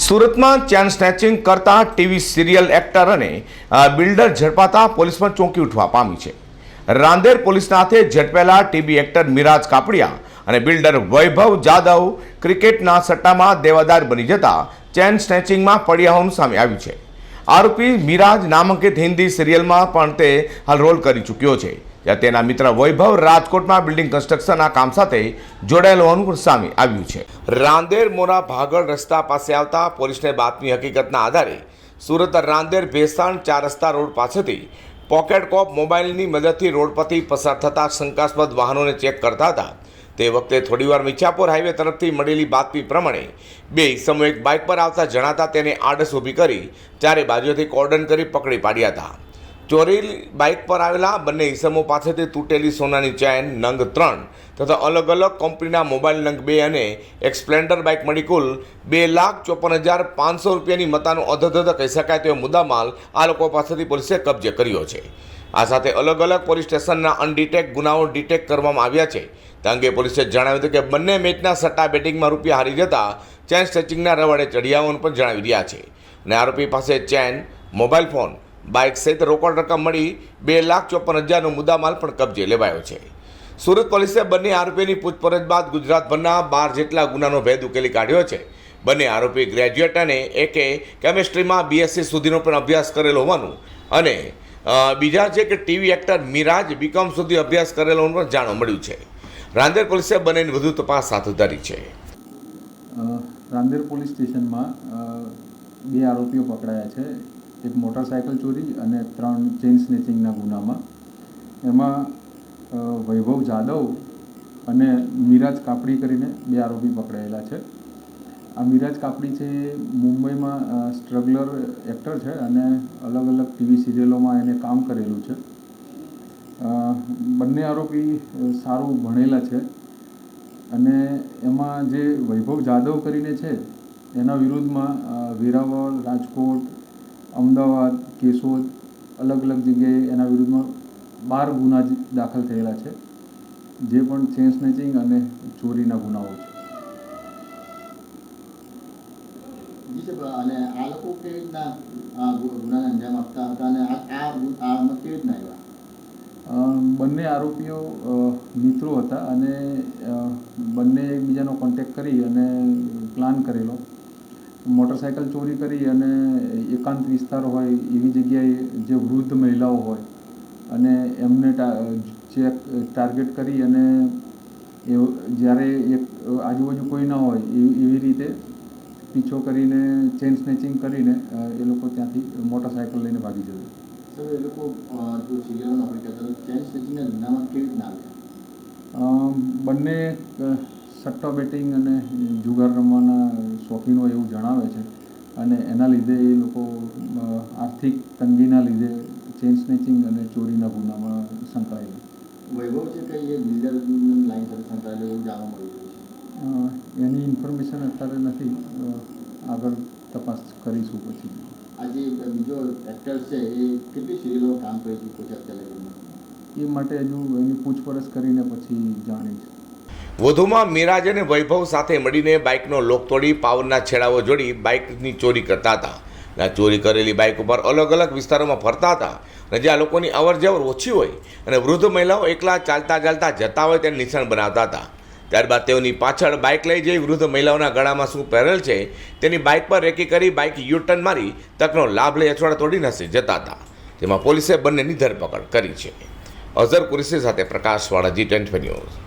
સુરતમાં chain snatching કરતા TV serial actor અને બિલ્ડર ઝડપાતા પોલીસ પણ ચોંકી ઉઠવા પામી છે. રાંદેર પોલીસના હાથે ઝડપેલા ટીવી એક્ટર મિરાજ કાપડિયા અને બિલ્ડર વૈભવ જાદવ ક્રિકેટના સટ્ટામાં દેવાદાર બની જતા ચેન સ્નેચિંગમાં પડ્યા હોવાનું સામે આવ્યું છે. આરોપી મિરાજ નામાંકિત હિન્દી સિરિયલમાં પણ તે હાલ રોલ કરી ચૂક્યો છે. જ્યાં તેના મિત્ર વૈભવ રાજકોટમાં બિલ્ડિંગ કન્સ્ટ્રક્શનના કામ સાથે જોડાયેલ હોવાનું સામે આવ્યું છે. રાંદેર મોરા ભાગળ રસ્તા પાસે આવતા પોલીસને બાતમી હકીકતના આધારે સુરત રાંદેર ભેસાણ ચાર રસ્તા રોડ પાસેથી પોકેટ કોપ મોબાઈલની મદદથી રોડ પરથી પસાર થતા શંકાસ્પદ વાહનોને ચેક કરતા હતા. તે વખતે થોડીવાર મિછાપુર હાઈવે તરફથી મળેલી બાતમી પ્રમાણે બે સમૂહ એક બાઇક પર આવતા જણાતા તેને આડસ ઊભી કરી ચારે બાજુથી કોર્ડન કરી પકડી પાડ્યા હતા. ચોરી બાઇક પર આવેલા બંને ઈસમો પાસેથી તૂટેલી સોનાની ચેન, નંગ ત્રણ તથા અલગ અલગ કંપનીના મોબાઈલ નંગ બે અને એક સ્પ્લેન્ડર બાઇક મળી કુલ બે લાખ ચોપન હજાર પાંચસો રૂપિયાની મતાનો અધધધ કહી શકાય તેવો મુદ્દામાલ આ લોકો પાસેથી પોલીસે કબજે કર્યો છે. આ સાથે અલગ અલગ પોલીસ સ્ટેશનના અનડિટેક ગુનાઓ ડિટેક કરવામાં આવ્યા છે. તે અંગે પોલીસે જણાવ્યું હતું કે બંને મેચના સટ્ટા બેટિંગમાં રૂપિયા હારી જતા ચેન સ્ટેચિંગના રવાડે ચઢી પણ જણાવી રહ્યા છે. અને આરોપી પાસે ચેન મોબાઈલ ફોન બાઇક સહિત રોકડ રકમ મળી બે લાખ ચોપન હજારનો મુદ્દામાલ પણ કબજે લેવાયો છે. સુરત પોલીસે બંને આરોપીની પૂછપરછ બાદ ગુજરાતભરના બાર જેટલા ગુનાનો ભેદ ઉકેલી કાઢ્યો છે. બંને આરોપી ગ્રેજ્યુએટ અને એકે કેમેસ્ટ્રીમાં બીએસસી સુધીનો પણ અભ્યાસ કરેલો હોવાનું અને બીજા છે કે ટીવી એક્ટર મિરાજ બીકોમ સુધી અભ્યાસ કરેલો પણ જાણવા મળ્યું છે. રાંદેર પોલીસે બંનેની વધુ તપાસ હાથ ધરી છે. રાંદેર પોલીસ સ્ટેશનમાં બે આરોપીઓ પકડાયા છે. એક મોટરસાયકલ ચોરી અને ત્રણ ચેઇન સ્નેચિંગના ગુનામાં. એમાં વૈભવ જાદવ અને મિરાજ કાપડી કરીને બે આરોપી પકડાયેલા છે. આ મિરાજ કાપડી છે એ મુંબઈમાં સ્ટ્રગલર એક્ટર છે અને અલગ અલગ ટીવી સિરિયલોમાં એને કામ કરેલું છે. બંને આરોપી સારું ભણેલા છે અને એમાં જે વૈભવ જાદવ કરીને છે, એના વિરુદ્ધમાં વેરાવળ, રાજકોટ અમદાવાદ કેશોદ અલગ અલગ જગ્યાએ એના વિરુદ્ધમાં બાર ગુના દાખલ થયેલા છે. જે પણ ચેન સ્નેચિંગ અને ચોરીના ગુનાઓ છે. અને આ લોકો કેવી રીતના ગુનાને અંજામ આપતા હતા અને આ કેવી રીતના આવ્યા? બંને આરોપીઓ મિત્રો હતા અને બંને એકબીજાનો કોન્ટેક્ટ કરી અને પ્લાન કરેલો. મોટરસાયકલ ચોરી કરી અને એકાંત વિસ્તાર હોય એવી જગ્યાએ જે વૃદ્ધ મહિલાઓ હોય અને એમને ચેક ટાર્ગેટ કરી અને એ જ્યારે એક આજુબાજુ કોઈ ના હોય એવી એવી રીતે પીછો કરીને ચેન સ્નેચિંગ કરીને એ લોકો ત્યાંથી મોટરસાયકલ લઈને ભાગી જતા સાહેબ એ લોકો જો સિરિયલમાં નોકરી કરતા ચેન સ્નેચિંગના ધંધામાં કેવી રીતના આવે? બંને સટ્ટા બેટિંગ અને જુગાર રમવાના શોખીન એવું જણાવે છે. અને એના લીધે એ લોકો આર્થિક તંગીના લીધે ચેન સ્નેચિંગ અને ચોરીના ગુનામાં સંકળાયેલા. વૈભવ છે કંઈ એ બિલ્ડર લાઈન સાથે સંકળાયેલો એવું જાણવા મળ્યું છે? એની ઇન્ફોર્મેશન અત્યારે નથી. આગળ તપાસ કરીશું પછી. આ જે બીજો એક્ટર છે એ કેટલી સિરિયલો કામ કરી ચૂક્યો છે અત્યારે એ માટે હજુ એની પૂછપરછ કરીને પછી જાણીશ. વધુમાં મિરાજ અને વૈભવ સાથે મળીને બાઇકનો લોક તોડી પાવરના છેડાઓ જોડી બાઇકની ચોરી કરતા હતા. અને ચોરી કરેલી બાઇક ઉપર અલગ અલગ વિસ્તારોમાં ફરતા હતા. અને જ્યાં લોકોની અવર જવર ઓછી હોય અને વૃદ્ધ મહિલાઓ એકલા ચાલતા ચાલતા જતા હોય તેને નિશાન બનાવતા હતા. ત્યારબાદ તેઓની પાછળ બાઇક લઈ જઈ વૃદ્ધ મહિલાઓના ગળામાં શું પહેરેલ છે તેની બાઇક પર રેકી કરી બાઇક યુટર્ન મારી તકનો લાભ લઈ અછવાડા તોડી નસી જતા હતા. તેમાં પોલીસે બંનેની ધરપકડ કરી છે. અઝર કુરેશી સાથે પ્રકાશવાળા જી ટ્વેન્ટી ન્યૂઝ.